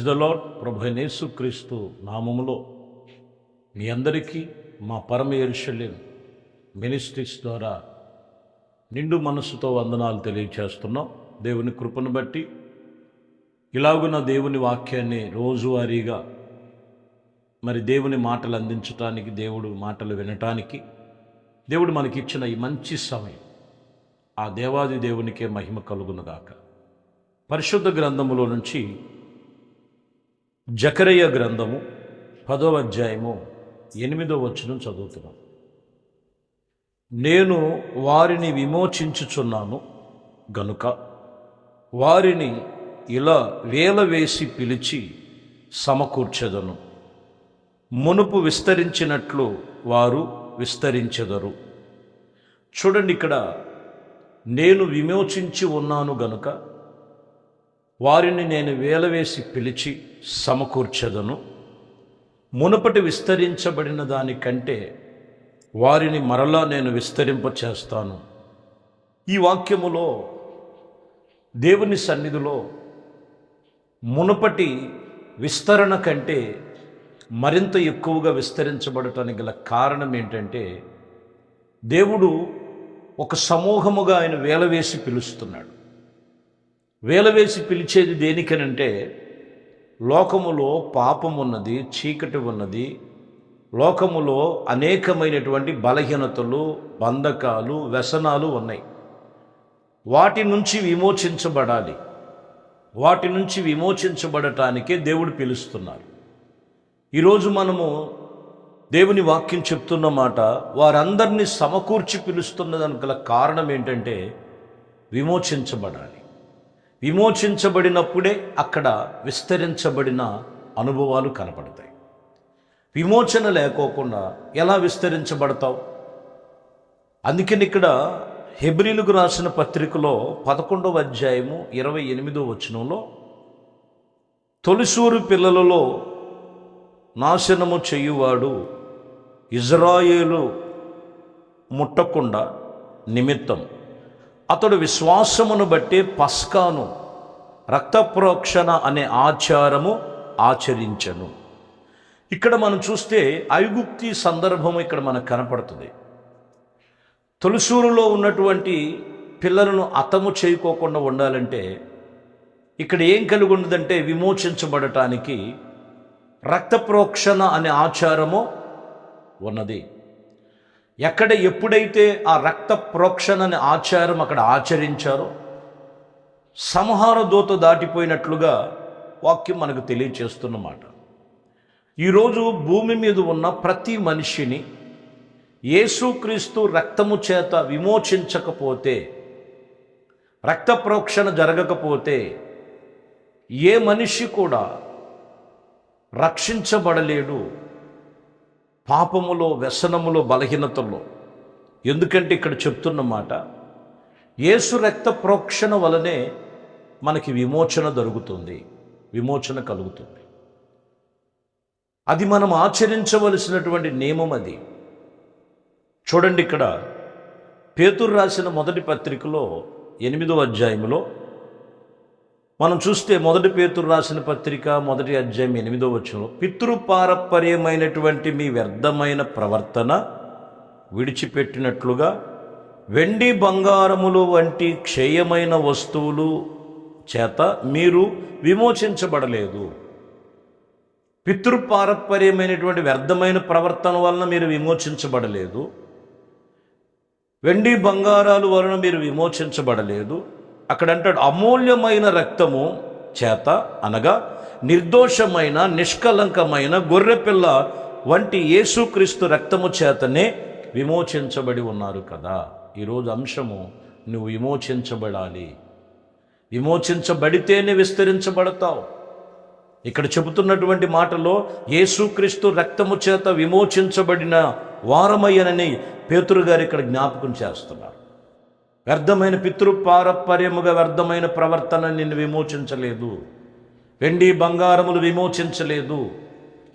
Praise the lord ప్రభు యేసుక్రీస్తు నామములో మీ అందరికీ మా పరమ ఎరుషల్యం మినిస్ట్రీస్ ద్వారా నిండు మనసుతో వందనాలు తెలియచేస్తున్నాం. దేవుని కృపను బట్టి ఇలాగున్న దేవుని వాక్యాన్ని రోజువారీగా మరి దేవుని మాటలు అందించటానికి దేవుడు మాటలు వినటానికి దేవుడు మనకిచ్చిన ఈ మంచి సమయం ఆ దేవాది దేవునికే మహిమ కలుగునుగాక పరిశుద్ధ గ్రంథములో నుంచి జకరయ్య గ్రంథము పదవ అధ్యాయము ఎనిమిదో వచనం చదువుతున్నాం. నేను వారిని విమోచించుచున్నాను గనుక వారిని ఇలా వేల వేసి పిలిచి సమకూర్చెదను. మునుపు విస్తరించినట్లు వారు విస్తరించెదరు. చూడండి ఇక్కడ నేను విమోచించి ఉన్నాను గనుక వారిని నేను వేలవేసి పిలిచి సమకూర్చెదను. మునుపటి విస్తరించబడిన దానికంటే వారిని మరలా నేను విస్తరింప చేస్తాను ఈ వాక్యములో దేవుని సన్నిధిలో మునుపటి విస్తరణ కంటే మరింత ఎక్కువగా విస్తరించబడటానికి గల కారణం ఏంటంటే దేవుడు ఒక సమూహముగా ఆయన వేలవేసి పిలుస్తున్నాడు. వేలవేసి పిలిచేది దేనికనంటే లోకములో పాపం ఉన్నది చీకటి ఉన్నది లోకములో అనేకమైనటువంటి బలహీనతలు బంధకాలు వ్యసనాలు ఉన్నాయి. వాటి నుంచి విమోచించబడాలి. వాటి నుంచి విమోచించబడటానికే దేవుడు పిలుస్తున్నారు. ఈరోజు మనము దేవుని వాక్యం చెప్తున్న మాట వారందరినీ సమకూర్చి పిలుస్తున్నదానికి గల కారణం ఏంటంటే విమోచించబడాలి. విమోచించబడినప్పుడే అక్కడ విస్తరించబడిన అనుభవాలు కనపడతాయి విమోచన లేకోకుండా ఎలా విస్తరించబడతావు? అందుకని ఇక్కడ హెబ్రిలకు రాసిన పత్రికలో పదకొండవ అధ్యాయము ఇరవై ఎనిమిదో వచనంలో తొలిసూరు పిల్లలలో నాశనము చేయువాడు ఇజ్రాయేలు ముట్టకుండా నిమిత్తం అతడు విశ్వాసమును బట్టి పస్కాను రక్తప్రోక్షణ అనే ఆచారము ఆచరించను. ఇక్కడ మనం చూస్తే ఐగుప్తి సందర్భం ఇక్కడ మనకు కనపడుతుంది. తొలిసూరులో ఉన్నటువంటి పిల్లలను అతము చేయకోకుండా ఉండాలంటే ఇక్కడ ఏం కలిగి ఉన్నదంటే విమోచించబడటానికి రక్తప్రోక్షణ అనే ఆచారము ఉన్నది. ఎక్కడ ఎప్పుడైతే ఆ రక్త ప్రోక్షణ ఆచారం అక్కడ ఆచరించారో సంహార దూత దాటిపోయినట్లుగా వాక్యం మనకు తెలియచేస్తున్నమాట ఈరోజు భూమి మీద ఉన్న ప్రతి మనిషిని యేసుక్రీస్తు రక్తము చేత విమోచించకపోతే రక్త ప్రోక్షణ జరగకపోతే ఏ మనిషి కూడా రక్షించబడలేడు పాపములో వ్యసనములో బలహీనతలో ఎందుకంటే ఇక్కడ చెప్తున్న మాట యేసు రక్త ప్రోక్షణ వలనే మనకి విమోచన దొరుకుతుంది విమోచన కలుగుతుంది. అది మనం ఆచరించవలసినటువంటి నియమం అది. చూడండి ఇక్కడ పేతురు రాసిన మొదటి పత్రికలో ఎనిమిదో అధ్యాయంలో మనం చూస్తే మొదటి పేతురు రాసిన పత్రిక మొదటి అధ్యాయం ఎనిమిదో వచ్చంలో పితృపారపర్యమైనటువంటి మీ వ్యర్థమైన ప్రవర్తన విడిచిపెట్టినట్లుగా వెండి బంగారములు వంటి క్షయమైన వస్తువులు చేత మీరు విమోచించబడలేదు. పితృపారపర్యమైనటువంటి వ్యర్థమైన ప్రవర్తన వలన మీరు విమోచించబడలేదు. వెండి బంగారాలు వలన మీరు విమోచించబడలేదు. అక్కడ అంటాడు అమూల్యమైన రక్తము చేత అనగా నిర్దోషమైన నిష్కలంకమైన గొర్రెపిల్ల వంటి యేసుక్రీస్తు రక్తము చేతనే విమోచించబడి ఉన్నారు కదా. ఈరోజు అంశము నువ్వు విమోచించబడాలి. విమోచించబడితేనే విస్తరించబడతావు. ఇక్కడ చెబుతున్నటువంటి మాటలో యేసుక్రీస్తు రక్తము చేత విమోచించబడిన వారమయ్యనని పేతురు గారు ఇక్కడ జ్ఞాపకం చేస్తున్నారు. వ్యర్థమైన పితృపారపర్యముగా వ్యర్థమైన ప్రవర్తన నిన్ను విమోచించలేదు. వెండి బంగారములు విమోచించలేదు.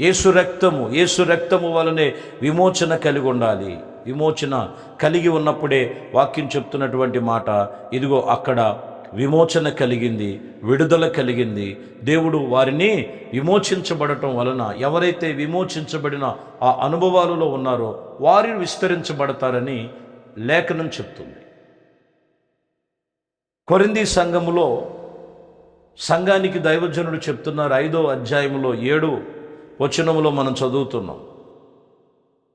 ఏసు రక్తము ఏసు రక్తము వలనే విమోచన కలిగి ఉండాలి. విమోచన కలిగి ఉన్నప్పుడే వాక్యం చెప్తున్నటువంటి మాట ఇదిగో అక్కడ విమోచన కలిగింది విడుదల కలిగింది. దేవుడు వారిని విమోచించబడటం వలన ఎవరైతే విమోచించబడిన ఆ అనుభవాలలో ఉన్నారో వారిని విస్తరించబడతారని లేఖనం చెప్తుంది. కొరింది సంఘములో సంఘానికి దైవజనుడు చెప్తున్నారు ఐదో అధ్యాయంలో ఏడు వచనములో మనం చదువుతున్నాం.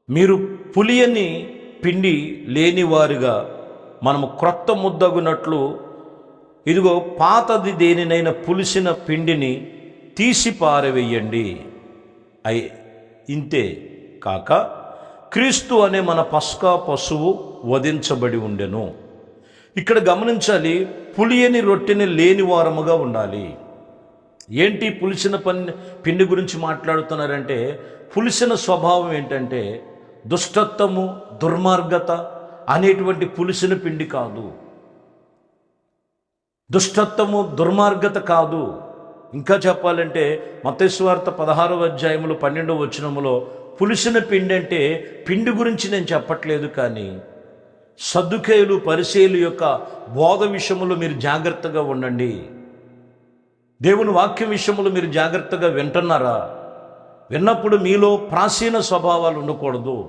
మీరు పులియని పిండి లేనివారుగా మనము క్రొత్త ముద్దగునట్లు ఇదిగో పాతది దేనినైనా పులిసిన పిండిని తీసి పారవేయండి. అయి ఇంతే కాక క్రీస్తు అనే మన పస్కా పశువు వధించబడి ఉండెను. ఇక్కడ గమనించాలి పులియని రొట్టెని లేని వారముగా ఉండాలి. ఏంటి పులిసిన పని పిండి గురించి మాట్లాడుతున్నారంటే పులిసిన స్వభావం ఏంటంటే దుష్టత్వము దుర్మార్గత అనేటువంటి పులిసిన పిండి కాదు. దుష్టత్వము దుర్మార్గత కాదు. ఇంకా చెప్పాలంటే మతేశ్వార్త పదహారవ అధ్యాయంలో పన్నెండవ వచనములో పులిసిన పిండి అంటే పిండి గురించి నేను చెప్పట్లేదు కానీ సద్దుకేయులు పరిశీలు యొక్క బోధ విషయంలో మీరు జాగ్రత్తగా ఉండండి. దేవుని వాక్యం విషయంలో మీరు జాగ్రత్తగా వింటున్నారా? విన్నప్పుడు మీలో ప్రాచీన స్వభావాలు ఉండకూడదు.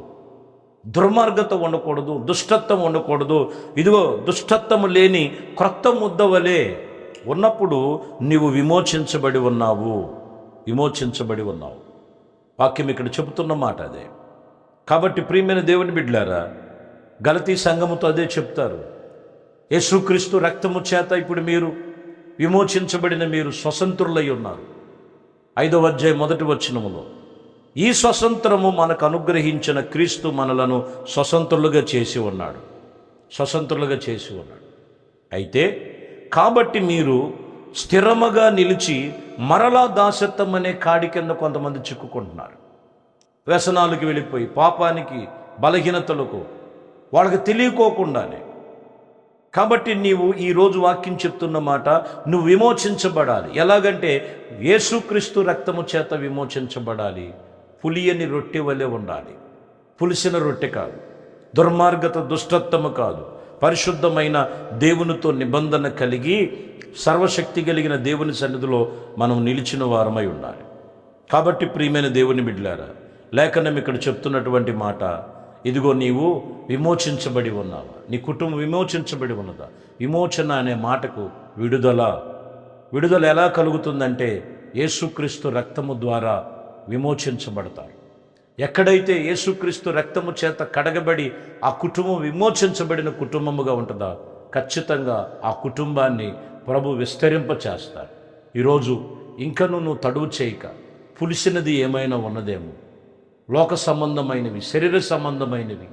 దుర్మార్గత ఉండకూడదు. దుష్టత్వం ఉండకూడదు. ఇదిగో దుష్టత్వము లేని క్రొత్త ముద్ద వలె ఉన్నప్పుడు నీవు విమోచించబడి ఉన్నావు. విమోచించబడి ఉన్నావు. వాక్యం ఇక్కడ చెబుతున్న మాట అదే. కాబట్టి ప్రియమైన దేవుని బిడ్లారా గలతీ సంఘముతో అదే చెప్తారు. యేసుక్రీస్తు రక్తము చేత ఇప్పుడు మీరు విమోచించబడిన మీరు స్వతంత్రులై ఉన్నారు. ఐదవ అధ్యాయ మొదటి వచనములో ఈ స్వతంత్రము మనకు అనుగ్రహించిన క్రీస్తు మనలను స్వతంత్రులుగా చేసి ఉన్నాడు. స్వతంత్రులుగా చేసి ఉన్నాడు. అయితే కాబట్టి మీరు స్థిరముగా నిలిచి మరలా దాసత్వం అనే కాడి కింద కొంతమంది చిక్కుకుంటున్నారు. వ్యసనాలకు వెళ్ళిపోయి పాపానికి బలహీనతలకు వాళ్ళకి తెలియకోకుండానే. కాబట్టి నీవు ఈరోజు వాక్యం చెప్తున్న మాట నువ్వు విమోచించబడాలి. ఎలాగంటే యేసుక్రీస్తు రక్తము చేత విమోచించబడాలి. పులియని రొట్టె వలె ఉండాలి. పులిసిన రొట్టె కాదు. దుర్మార్గత దుష్టత్వము కాదు. పరిశుద్ధమైన దేవునితో నిబంధన కలిగి సర్వశక్తి కలిగిన దేవుని సన్నిధిలో మనం నిలిచిన వారమై ఉండాలి. కాబట్టి ప్రియమైన దేవుని బిడ్లారా లేఖనం ఇక్కడ చెప్తున్నటువంటి మాట ఇదిగో నీవు విమోచించబడి ఉన్నావా. నీ కుటుంబం విమోచించబడి ఉన్నదా? విమోచన అనే మాటకు విడుదల. విడుదల ఎలా కలుగుతుందంటే యేసుక్రీస్తు రక్తము ద్వారా విమోచించబడతారు. ఎక్కడైతే యేసుక్రీస్తు రక్తము చేత కడగబడి ఆ కుటుంబం విమోచించబడిన కుటుంబముగా ఉంటుందా? ఖచ్చితంగా ఆ కుటుంబాన్ని ప్రభు విస్తరింప చేస్తారు ఈరోజు ఇంకను నువ్వు తడువు చేయక పులిసినది ఏమైనా ఉన్నదేమో లోక సంబంధమైనవి శరీర సంబంధమైనవి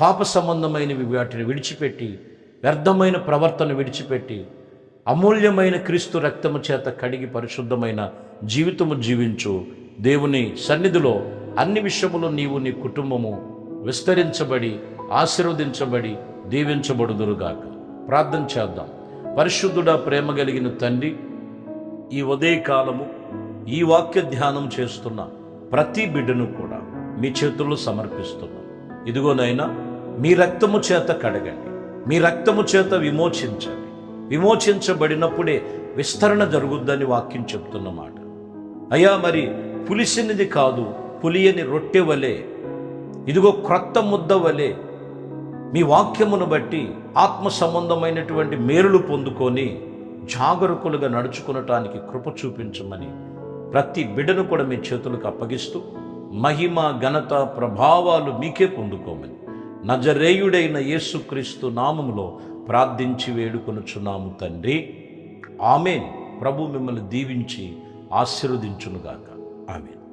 పాప సంబంధమైనవి వాటిని విడిచిపెట్టి వ్యర్థమైన ప్రవర్తన విడిచిపెట్టి అమూల్యమైన క్రీస్తు రక్తము చేత కడిగి పరిశుద్ధమైన జీవితము జీవించు. దేవుని సన్నిధిలో అన్ని విషయములో నీవు నీ కుటుంబము విస్తరించబడి ఆశీర్వదించబడి దీవించబడుదురుగాక. ప్రార్థన చేద్దాం. పరిశుద్ధుడా ప్రేమ కలిగిన తండ్రి ఈ ఉదయకాలము ఈ వాక్య ధ్యానం చేస్తున్న ప్రతి బిడ్డను కూడా మీ చేతుల్లో సమర్పిస్తున్నాం. ఇదిగోనైనా మీ రక్తము చేత కడగండి. మీ రక్తము చేత విమోచించండి. విమోచించబడినప్పుడే విస్తరణ జరుగుద్దని వాక్యం చెప్తున్నమాట అయ్యా మరి పులిసినది కాదు పులియని రొట్టె వలె ఇదిగో క్రొత్త ముద్ద వలె మీ వాక్యమును బట్టి ఆత్మ సంబంధమైనటువంటి మేలులు పొందుకొని జాగరూకులుగా నడుచుకునటానికి కృప చూపించమని ప్రతి బిడ్డను కూడా మీ చేతులకు అప్పగిస్తూ మహిమ ఘనత ప్రభావాలు మీకే పొందుకోమని. నజరేయుడైన యేసుక్రీస్తు నామములో ప్రార్థించి వేడుకొనుచున్నాము తండ్రి. ఆమెన్. ప్రభు మిమ్మల్ని దీవించి ఆశీర్వదించునుగాక. ఆమెన్.